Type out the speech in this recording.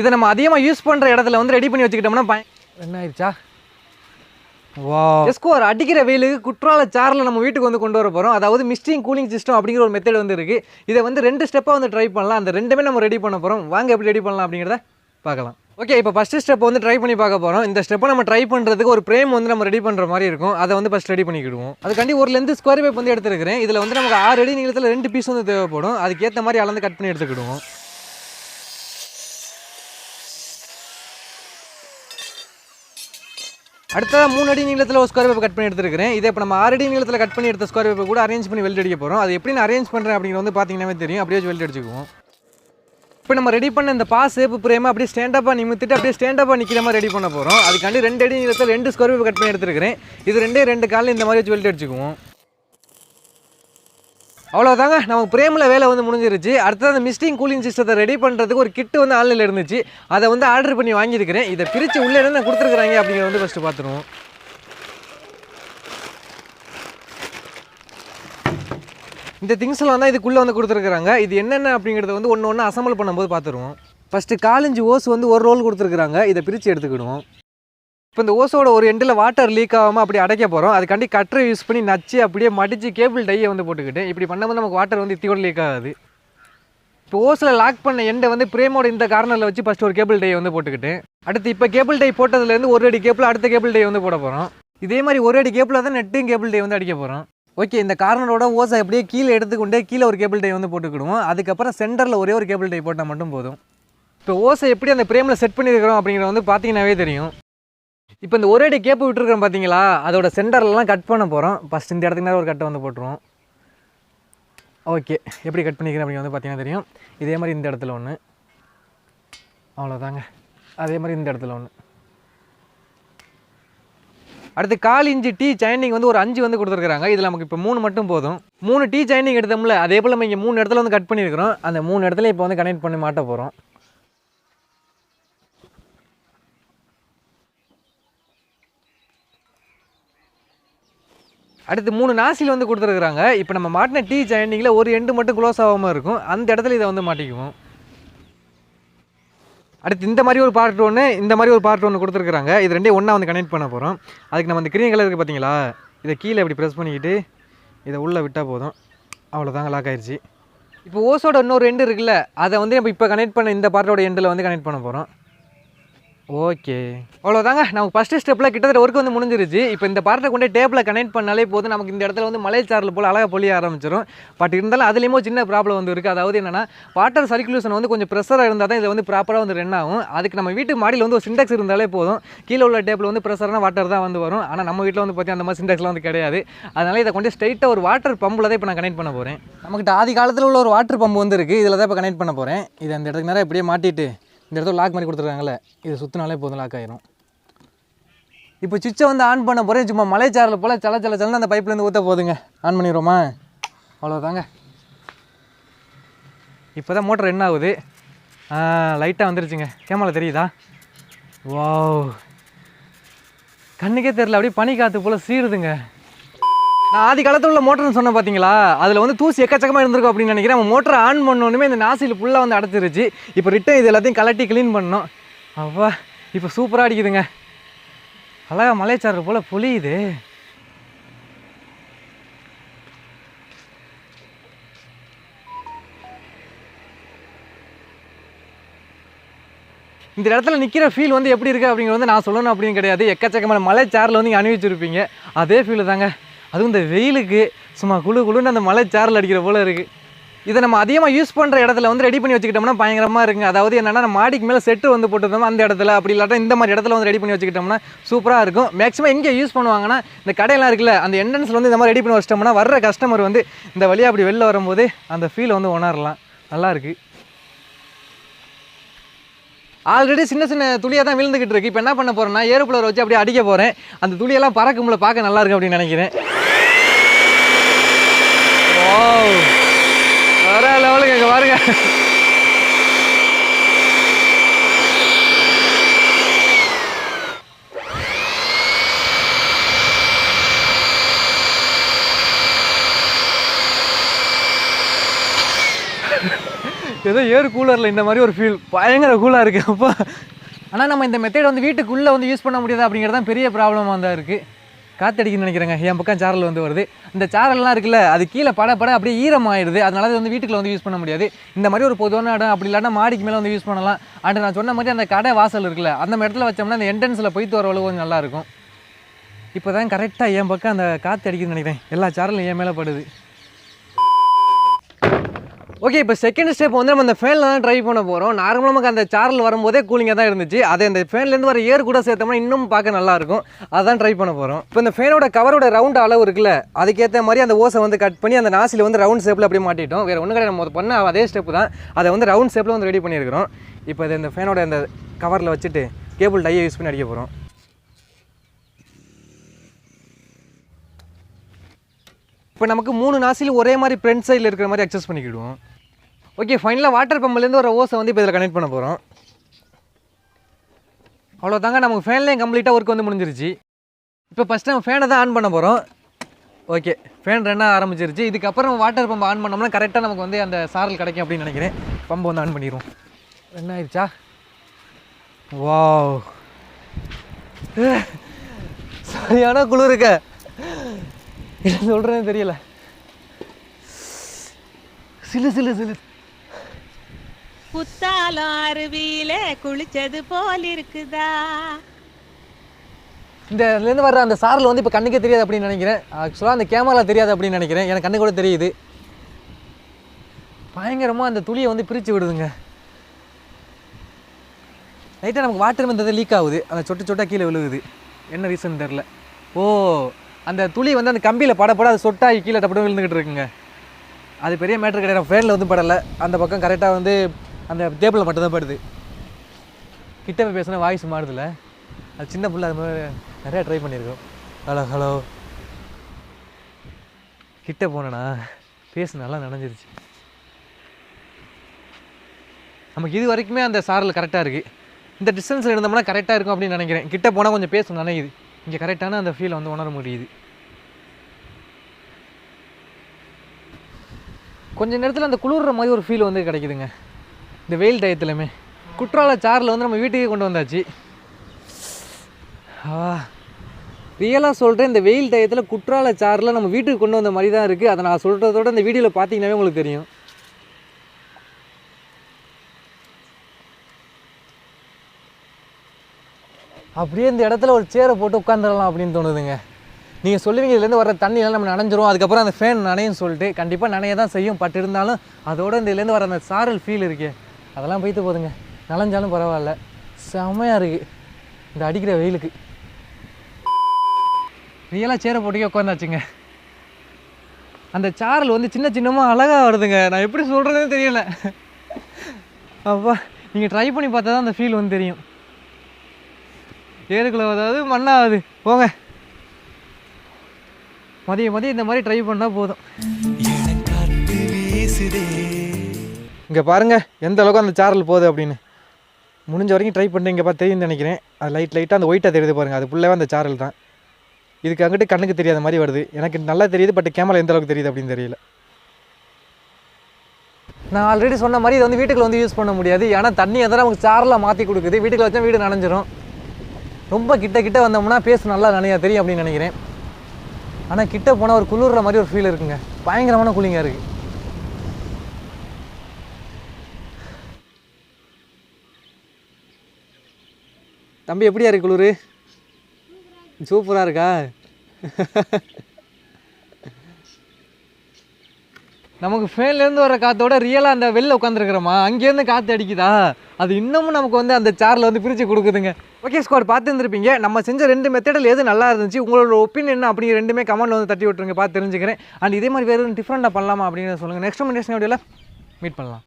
இதை நம்ம அதிகமாக யூஸ் பண்ணுற இடத்துல வந்து ரெடி பண்ணி வச்சுக்கிட்டோம்னா பய என்ன ஆயிடுச்சா? வா. எஸ்கோர் அடிக்கிற வெயிலுக்கு குற்றால சாரில் நம்ம வீட்டுக்கு வந்து கொண்டு வர போகிறோம் அதாவது மிஸ்டிங் கூலிங் சிஸ்டம் அப்படிங்கிற ஒரு மெத்தட் வந்து இருக்குது இதை வந்து ரெண்டு ஸ்டெப்பாக வந்து ட்ரை பண்ணலாம். அந்த ரெண்டுமே நம்ம ரெடி பண்ண போகிறோம் வாங்க எப்படி ரெடி பண்ணலாம் அப்படிங்கிறத பார்க்கலாம். ஓகே இப்போ ஃபஸ்ட்டு ஸ்டெப் வந்து ட்ரை பண்ணி பார்க்க போகிறோம் இந்த ஸ்டெப்பை நம்ம ட்ரை பண்ணுறதுக்கு ஒரு ஃப்ரேம் வந்து நம்ம ரெடி பண்ணுற மாதிரி இருக்கும். அதை வந்து ஃபஸ்ட் ரெடி பண்ணிக்கிடுவோம். அதுக்காண்டி ஒரு லெந்து ஸ்கொயர் பைப் வந்து எடுத்துருக்கிறேன். இதில் வந்து நமக்கு ஆறு அடி நீளத்தில் ரெண்டு பீஸ் வந்து தேவைப்படும். அதுக்கேற்ற மாதிரி அளந்து கட் பண்ணி எடுத்துக்கிடுவோம். அடுத்ததாக மூணு அடி நீளத்தில் ஒரு ஸ்கொயர் பேப்பர் கட் பண்ணி எடுத்துருக்கிறேன். இதை இப்போ நம்ம ஆறு அடி நீளத்தில் கட் பண்ணி எடுத்த ஸ்கொயர் பேப்பர் கூட அரேஞ்ச் பண்ணி வெல்ட் அடிக்க போகிறோம் அது எப்படி நான் அரேஞ்ச் பண்ணுறேன் அப்படிங்கிறது வந்து பார்த்தீங்கன்னாவே தெரியும். அப்படியே வச்சு வெல்ட் அடிச்சுக்குவோம். இப்போ நம்ம ரெடி பண்ண இந்த பாஸ் சேப்பு பிரேமை அப்படியே ஸ்டாண்டப்பாக நிமித்திட்டு அப்படியே ஸ்டாண்டப்பாக நிற்கிற மாதிரி ரெடி பண்ண போகிறோம் அதுக்காண்டி ரெண்டு அடி நீளத்தில் ரெண்டு ஸ்கொயர் பேப்பர் கட் பண்ணி எடுத்துருக்கிறேன். இது ரெண்டே ரெண்டு காலில் இந்த மாதிரி வச்சு வெல்ட் அடிச்சுக்குவோம். அவ்வளோதாங்க நமக்கு பிரேமில் வேலை வந்து முடிஞ்சிருச்சு. அடுத்தது அந்த மிஸ்டிங் கூலிங் சிஸ்டத்தை ரெடி பண்ணுறதுக்கு ஒரு கிட்டு வந்து ஆன்லைனில் இருந்துச்சு. அதை வந்து ஆர்டர் பண்ணி வாங்கியிருக்கிறேன். இதை பிரித்து உள்ளே என்ன கொடுத்துருக்குறாங்க அப்படிங்கிறத வந்து ஃபஸ்ட்டு பார்த்துருவோம். இந்த திங்ஸ்லாம் தான் இதுக்குள்ளே வந்து கொடுத்துருக்குறாங்க. இது என்னென்ன அப்படிங்கிறத வந்து ஒன்று ஒன்று அசம்பிள் பண்ணும்போது பார்த்துருவோம். ஃபஸ்ட்டு காலஞ்சு ஓஸ் வந்து ஒரு ரோல் கொடுத்துருக்குறாங்க. இதை பிரித்து எடுத்துக்கிடுவோம். இப்போ இந்த ஓசோட ஒரு எண்டில் வாட்டர் லீக் ஆகாமல் அப்படி அடைக்க போகிறோம் அதுக்காண்டி கட்டரை யூஸ் பண்ணி நச்சு அப்படியே மடித்து கேபிள் டையை வந்து போட்டுக்கிட்டு இப்படி பண்ணும்போது நமக்கு வாட்டர் வந்து இத்தியோட லீக் ஆகாது. இப்போ ஓஸில் லாக் பண்ண எண்டை வந்து பிரேமோட இந்த கார்னரில் வச்சு ஃபஸ்ட் ஒரு கேபிள் டையை வந்து போட்டுக்கிட்டு அடுத்து இப்போ கேபிள் டை போட்டதுலேருந்து ஒரு அடி கேபிள் அடுத்த கேபிள் டை வந்து போட போகிறோம் இதே மாதிரி ஒரு அடி கேபிளில் தான் நெட்டும் கேபிள் டை வந்து அடிக்க போகிறோம் ஓகே இந்த கார்னரோட ஓசை அப்படியே கீழே எடுத்துக்கொண்டே கீழே ஒரு கேபிள் டை வந்து போட்டுக்கிடுவோம். அதுக்கப்புறம் சென்டரில் ஒரே ஒரு கேபிள் டை போட்டால் மட்டும் போதும். இப்போ ஓசை எப்படி அந்த பிரேமில் செட் பண்ணியிருக்கிறோம் அப்படிங்கிறத வந்து பார்த்தீங்கன்னாவே தெரியும். இப்போ இந்த ஒரே அடி கேப்பு விட்டுருக்கோம் பார்த்தீங்களா? அதோட சென்டர்லலாம் கட் பண்ண போகிறோம் ஃபஸ்ட் இந்த இடத்துக்கு நேரம் ஒரு கட்டை வந்து போட்டுருவோம். ஓகே எப்படி கட் பண்ணிக்கிறேன் அப்படின்னு வந்து பார்த்தீங்கன்னா தெரியும். இதே மாதிரி இந்த இடத்துல ஒன்று அவ்வளோதாங்க அதே மாதிரி இந்த இடத்துல ஒன்று அடுத்து கால் இஞ்சி டீ சைனிங் வந்து ஒரு அஞ்சு வந்து கொடுத்துருக்காங்க இதில் நமக்கு இப்போ மூணு மட்டும் போதும். மூணு டீ சைனிங் எடுத்தோம்ல அதே போல் நம்ம இங்கே மூணு இடத்துல வந்து கட் பண்ணியிருக்கிறோம். அந்த மூணு இடத்துல இப்போ வந்து கனெக்ட் பண்ணி மாட்ட போகிறோம் அடுத்து மூணு நாசில் வந்து கொடுத்துருக்குறாங்க. இப்போ நம்ம மாட்டின டீ ஜாயிண்டிங்கில் ஒரு எண்டு மட்டும் க்ளோஸ் ஆகாமல் இருக்கும். அந்த இடத்துல இதை வந்து மாட்டிக்குவோம். அடுத்து இந்த மாதிரி ஒரு பார்ட் ஒன்று இந்த மாதிரி ஒரு பார்ட் ஒன்று கொடுத்துருக்குறாங்க. இது ரெண்டே ஒன்றா வந்து கனெக்ட் பண்ண போகிறோம் அதுக்கு நம்ம அந்த கிரீன் கலர் இருக்குது பார்த்தீங்களா இதை கீழே இப்படி ப்ரெஸ் பண்ணிக்கிட்டு இதை உள்ளே விட்டால் போதும். அவ்வளோதாங்க லாக் ஆயிடுச்சு இப்போ ஓஸோட இன்னொரு எண்டு இருக்குல்ல அதை வந்து நம்ம இப்போ கனெக்ட் பண்ண இந்த பார்ட்டோட எண்டில் வந்து கனெக்ட் பண்ண போகிறோம் ஓகே. அவ்வளோதாங்க நமக்கு ஃபஸ்ட்டு ஸ்டெப்பில் கிட்டத்தட்ட ஒர்க் வந்து முடிஞ்சிருச்சு. இப்போ இந்த பார்ட்டை கொண்டு டேப்பில் கனெக்ட் பண்ணாலே போதும். நமக்கு இந்த இடத்துல வந்து மலைச்சாரல் போல் அழகாக பொழிய ஆரம்பிச்சிடும் பட் இருந்தாலும் அதுலேயுமே சின்ன ப்ராப்ளம் வந்து இருக்குது அதாவது என்னென்னா வாட்டர் சர்க்குலேஷன் வந்து கொஞ்சம் ப்ரெஷராக இருந்தால் தான் இதில் வந்து ப்ராப்பராக வந்து ரன் ஆகும். அதுக்கு நம்ம வீட்டு மாடியில் வந்து ஒரு சிண்டெக்ஸ் இருந்தாலே போதும். கீழே உள்ள டேப்பில் வந்து ப்ரெஷரான வாட்டர் தான் வந்து வரும். ஆனால் நம்ம வீட்டில் வந்து பார்த்தீங்கன்னா அந்த மாதிரி சிண்டெக்ஸ்லாம் வந்து கிடையாது. அதனால் இதை கொண்டு ஸ்ட்ரைட்டாக ஒரு வாட்டர் பம்பில் தான் இப்போ நான் கனெக்ட் பண்ண போகிறேன் நமக்கு ஆதி காலத்தில் உள்ள ஒரு வாட்டர் பம்பு வந்து இருக்குது இதில் தான் இப்போ கனெக்ட் பண்ண போகிறேன் இதை அந்த இடத்துக்கு நேரம் இப்படியே மாட்டிட்டு இந்த இடத்துல லாக் மாதிரி கொடுத்துருக்காங்களே இது சுற்றினாலே போதும் லாக் ஆயிரும். இப்போ சுவிட்சை வந்து ஆன் பண்ண போகிறேன் சும்மா மலைச்சாரில் போல் சல சல சலன்னு அந்த பைப்லேருந்து ஊற்ற போதுங்க. ஆன் பண்ணிடுவோமா? அவ்வளோதாங்க இப்போ தான் மோட்டர் என்ன ஆகுது லைட்டாக வந்துருச்சுங்க. கேமரா தெரியுதா? வாவ் கண்ணுக்கே தெரில அப்படியே பனி காற்று போல் சீருதுங்க நான் ஆதி காலத்தில் உள்ள மோட்டர்னு சொன்ன பார்த்தீங்களா அதில் வந்து தூசி எக்கச்சக்கமாக இருந்திருக்கும் அப்படின்னு நினைக்கிறேன். நம்ம மோட்டரை ஆன் பண்ணோன்னுமே இந்த நாசியில் ஃபுல்லாக வந்து அடைச்சிருச்சு. இப்போ ரிட்டன் இது எல்லாத்தையும் கலட்டி க்ளீன் பண்ணோம். அவ்வா இப்போ சூப்பராக அடிக்குதுங்க. அழகா மலைச்சாறு போல் பொழியுது இந்த இடத்துல நிற்கிற ஃபீல் வந்து எப்படி இருக்குது அப்படிங்கிறது வந்து நான் சொல்லணும் அப்படின்னு கிடையாது. எக்கச்சக்கமான மலைச்சாரில் வந்து நீங்கள் அனுபவிச்சிருப்பீங்க அதே ஃபீல் தாங்க. அதுவும் இந்த வெயிலுக்கு சும்மா குளு குளுன்னு அந்த மலை சேரல் அடிக்கிற போல இருக்குது இதை நம்ம அதிகமாக யூஸ் பண்ணுற இடத்துல வந்து ரெடி பண்ணி வச்சுக்கிட்டோம்னா பயங்கரமாக இருக்குங்க. அதாவது என்னென்னா மாடிக்கு மேலே செட்டு வந்து போட்டுருந்தோம் அந்த இடத்துல அப்படி இல்லாட்டா இந்த மாதிரி இடத்துல வந்து ரெடி பண்ணி வச்சுக்கிட்டோம்னா சூப்பராக இருக்கும். மேக்ஸிமம் எங்கே யூஸ் பண்ணுவாங்கன்னா இந்த கடையெல்லாம் இருக்குல்ல அந்த என்ட்ரன்ஸில் வந்து இந்த மாதிரி ரெடி பண்ணி வச்சிட்டோம்னா வர்ற கஸ்டமர் வந்து இந்த வழியாக அப்படி வெளில வரும்போது அந்த ஃபீல் வந்து உணரலாம். நல்லா இருக்குது ஆல்ரெடி சின்ன சின்ன துளியாக தான் விழுந்துக்கிட்டு இருக்கு. இப்போ என்ன பண்ண போகிறேன்னா ஏரோப்ளர் வச்சு அப்படியே அடிக்க போகிறேன் அந்த துளியெல்லாம் பறக்கும்ல பார்க்க நல்லா அப்படின்னு நினைக்கிறேன். வர லெவலுக்கு இங்கே பாருங்க. ஏதோ ஏர் கூலரில் இந்த மாதிரி ஒரு ஃபீல் பயங்கர கூலாக இருக்குது அப்போ. ஆனால் நம்ம இந்த மெத்தேட் வந்து வீட்டுக்குள்ளே வந்து யூஸ் பண்ண முடியாது அப்படிங்கிறது தான் பெரிய ப்ராப்ளமாக தான் இருக்குது காத்தடிக்குன்னு நினைக்கிறேங்க. என் பக்கம் சாரல் வந்து வருது. இந்த சாரல்லாம் இருக்குல்ல அது கீழே பட பட அப்படியே ஈரமாயிடுது அதனால அது வந்து வீட்டுக்குள்ள வந்து யூஸ் பண்ண முடியாது. இந்த மாதிரி ஒரு பொதுவான இடம் அப்படி இல்லாட்டா மாடிக்கு மேலே வந்து யூஸ் பண்ணலாம். அண்ட் நான் சொன்ன மாதிரி அந்த கடை வாசல் இருக்குல்ல அந்த இடத்துல வச்சோம்னா அந்த என்ட்ரன்ஸில் போயிட்டு வர அளவு கொஞ்சம் நல்லாயிருக்கும் இப்போ தான் கரெக்டாக என் பக்கம் அந்த காற்று அடிக்குதுன்னு நினைக்கிறேன். எல்லா சாரலும் என் மேலே படுது. ஓகே இப்போ செகண்ட் ஸ்டெப் வந்து நம்ம அந்த ஃபேனில் தான் ட்ரை பண்ண போகிறோம் நார்மலாக நமக்கு அந்த சாரல் வரும்போதே கூலிங்காக தான் இருந்துச்சு. அதை அந்த ஃபேன்லேருந்து வர ஏர் கூட சேர்த்தோம்னா இன்னும் பார்க்க நல்லாயிருக்கும் அதான் ட்ரை பண்ண போகிறோம் இப்போ இந்த ஃபேனோட கவரோட ரவுண்ட் அளவு இருக்குல்ல அதுக்கேற்ற மாதிரி அந்த ஓசை வந்து கட் பண்ணி அந்த நாசில் வந்து ரவுண்ட் ஷேப்பில் அப்படியே மாட்டிட்டோம். வேறு ஒன்றும் கிடையாது. நம்ம பண்ண அதே ஸ்டெப் தான். அதை வந்து ரவுண்ட் ஷேப்பில் வந்து ரெடி பண்ணியிருக்கிறோம். இப்போ இதை இந்த ஃபேனோட அந்த கவரில் வச்சுட்டு கேபிள் டையை யூஸ் பண்ணி அடிக்க போகிறோம் இப்போ நமக்கு மூணு நாசில் ஒரே மாதிரி ஃப்ரண்ட் சைடில் இருக்கிற மாதிரி அக்சஸ் பண்ணிக்கிடுவோம். ஓகே ஃபைனலாக வாட்டர் பம்புலேருந்து ஒரு ஓஸை வந்து இப்போ இதில் கனெக்ட் பண்ண போகிறோம் அவ்வளோதாங்க நமக்கு ஃபேன்லேயும் கம்ப்ளீட்டாக ஒர்க் வந்து முடிஞ்சிருச்சு. இப்போ ஃபஸ்ட் நம்ம ஃபேனை தான் ஆன் பண்ண போகிறோம் ஓகே ஃபேன் ரெண்டாக ஆரம்பிச்சிருச்சு. இதுக்கப்புறம் வாட்டர் பம்ப் ஆன் பண்ணோம்னா கரெக்டாக நமக்கு வந்து அந்த சாரல் கிடைக்கும் அப்படின்னு நினைக்கிறேன். பம்பை வந்து ஆன் பண்ணிடுவோம். என்ன ஆயிடுச்சா வாவ் சரியான குளிருக்க. என்ன சொல்கிறேன்னு தெரியல. சிலு சிலு சிலு. புத்தாலும் அருவியில குளிச்சது போல் இருக்குதா? இந்த இதுலேருந்து வர்ற அந்த சாரல் வந்து இப்போ கண்ணுக்கே தெரியாது அப்படின்னு நினைக்கிறேன். ஆக்சுவலாக அந்த கேமராவில் தெரியாது அப்படின்னு நினைக்கிறேன். எனக்கு கண்ணு கூட தெரியுது. பயங்கரமாக அந்த துளியை வந்து பிரித்து விடுதுங்க. லைட்டாக நமக்கு வாட்டர் வந்தது லீக் ஆகுது. அந்த சொட்டு சொட்டாக கீழே விழுகுது. என்ன ரீசன் தெரில ஓ அந்த துளி வந்து அந்த கம்பியில் படப்பட அது சொட்டாகி கீழே டப்படம் விழுந்துக்கிட்டு இருக்குங்க. அது பெரிய மேட்ரு கிடையாது. ஃபேனில் வந்து படலை. அந்த பக்கம் கரெக்டாக வந்து அந்த டேபிளில் மட்டும் தான் படுது. கிட்ட போய் பேசினா வாய்ஸ் மாறுதில்ல. அது சின்ன பிள்ளை அது மாதிரி நிறையா ட்ரை பண்ணியிருக்கோம். Hello hello. கிட்ட போனேண்ணா பேசு நல்லா நனைஞ்சிருச்சு. நமக்கு இது வரைக்குமே அந்த சாரல் கரெக்டாக இருக்குது இந்த டிஸ்டன்ஸில் இருந்தோம்னா கரெக்டாக இருக்கும் அப்படின்னு நினைக்கிறேன். கிட்ட போனால் கொஞ்சம் பேச நினைக்குது இங்கே கரெக்டான அந்த ஃபீலை வந்து உணர முடியுது. கொஞ்ச நேரத்தில் அந்த குளிர்ற மாதிரி ஒரு ஃபீல் வந்து கிடைக்குதுங்க. இந்த வெயில் டயத்துலையுமே. குற்றால சாரில் வந்து நம்ம வீட்டுக்கே கொண்டு வந்தாச்சு. ரியலாக சொல்கிறேன் இந்த வெயில் டயத்தில் குற்றால சாரில் நம்ம வீட்டுக்கு கொண்டு வந்த மாதிரி தான் இருக்குது அதை நான் சொல்கிறதோட இந்த வீடியோவில் பார்த்தீங்கன்னாவே உங்களுக்கு தெரியும். அப்படியே இந்த இடத்துல ஒரு சேரை போட்டு உட்காந்துடலாம் அப்படின்னு தோணுதுங்க. நீங்கள் சொல்லுவீங்க இதுலேருந்து வர தண்ணியெல்லாம் நம்ம நனைஞ்சிரும். அதுக்கப்புறம் அந்த ஃபேன் நனையும் சொல்லிட்டு கண்டிப்பாக நனைய தான் செய்யும். பட் இருந்தாலும் அதோட இந்த இதுலேருந்து வர அந்த சாரல் ஃபீல் இருக்கே. அதெல்லாம் போய்த்து போதுங்க. நலஞ்சாலும் பரவாயில்ல. செம்மையாக இருக்குது இந்த அடிக்கிற வெயிலுக்கு. ரியலாக சேரை போட்டுக்கே உட்காந்தாச்சுங்க அந்த சாரல் வந்து சின்ன சின்னமாக அழகாக வருதுங்க. நான் எப்படி சொல்கிறதுன்னு தெரியல. அப்பா நீங்கள் ட்ரை பண்ணி பார்த்தா தான் அந்த ஃபீல் வந்து தெரியும். ஏருக்குள்ள அதாவது மண்ணாகுது. போங்க. மதியம் மதியம் இந்த மாதிரி ட்ரை பண்ணால் போதும். இங்கே பாருங்கள் எந்த அளவுக்கு அந்த சாரல் போகுது அப்படின்னு. முடிஞ்ச வரைக்கும் ட்ரை பண்ணி இங்கே பார்த்து தெரியும்னு நினைக்கிறேன். அது லைட் லைட்டாக அந்த ஒயிட்டாக தெரியுது பாருங்கள் அது ஃபுல்லாகவே அந்த சாரல் தான். இதுக்கு அங்கிட்டு கண்ணுக்கு தெரியாத மாதிரி வருது. எனக்கு நல்லா தெரியுது பட் கேமரா எந்த அளவுக்கு தெரியுது அப்படின்னு தெரியல. நான் ஆல்ரெடி சொன்ன மாதிரி இதை வந்து வீட்டுக்குள்ள வந்து யூஸ் பண்ண முடியாது. ஏன்னா தண்ணி எதாவது நமக்கு சாரலாக மாற்றி கொடுக்குது. வீட்டுக்குள்ள வச்சா வீடு நனைஞ்சிரும். ரொம்ப கிட்ட கிட்ட வந்தோம்னா பேஸ் நல்லா நனையா தெரியும் அப்படின்னு நினைக்கிறேன். ஆனால் கிட்ட போனால் ஒரு குளிர்ற மாதிரி ஒரு ஃபீல் இருக்குங்க. பயங்கரமான கூலிங்காக இருக்குது தம்பி எப்படியா இருக்கு குளிர்? சூப்பராக இருக்கா? நமக்கு ஃபேன்லேருந்து வர காற்றோட ரியலாக அந்த வெளில உட்காந்துருக்குறோமா அங்கேருந்து காற்று அடிக்குதா? அது இன்னமும் நமக்கு வந்து அந்த சாரில் வந்து பிரித்து கொடுக்குதுங்க. ஓகே ஸ்குவாட் பார்த்துருந்துருப்பீங்க நம்ம செஞ்ச ரெண்டு மெத்தடில் எது நல்லா இருந்துச்சு? உங்களோட ஒப்பீனியன் என்ன? அப்படிங்கிற ரெண்டுமே கமெண்ட்டில் வந்து தட்டி விட்டுருங்க. பார்த்து தெரிஞ்சுக்கிறேன். அண்ட் இதே மாதிரி வேறு டிஃப்ரெண்ட்டாக பண்ணலாமா அப்படின்னு சொல்லுங்கள் நெக்ஸ்ட் மெடிஷன் வீடியோவில் மீட் பண்ணலாம்.